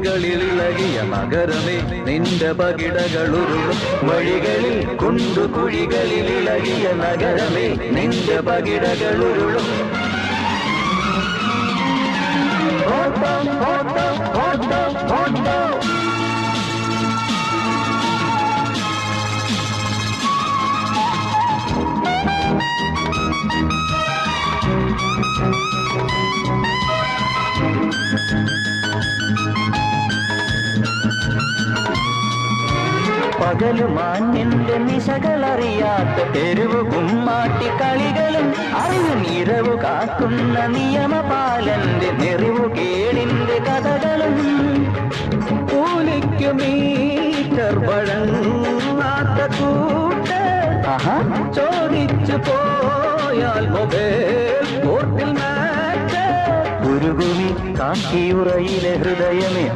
ിളിളകിയ നഗരമേ നിന്റെ പകിടകളുരുളും വഴികളിൽ കൊണ്ടു കുഴികളിൽ ഇളകിയ നഗരമേ നിന്റെ പകിടകളുരുളും ഓട്ടോ ഓട്ടോ ഓട്ടോ ഓട്ടോ പകലുമാന്യന്റെ നിശകളറിയാത്ത തെരുവ് കുമ്മാട്ടി കളികളും അറിവും ഇരവ് കാക്കുന്ന നിയമപാലന്റെ നെറിവു കേടിന്റെ കഥകളും. കൂലിക്ക് മീറ്റർ വഴങ്ങാത്ത കൂട്ട ചോദിച്ചു പോയാൽ മൊബൈൽ കോർട്ടിൽ മാറ്റ്. ഉരുകുമി കാക്കിയുറയിലെ ഹൃദയമേ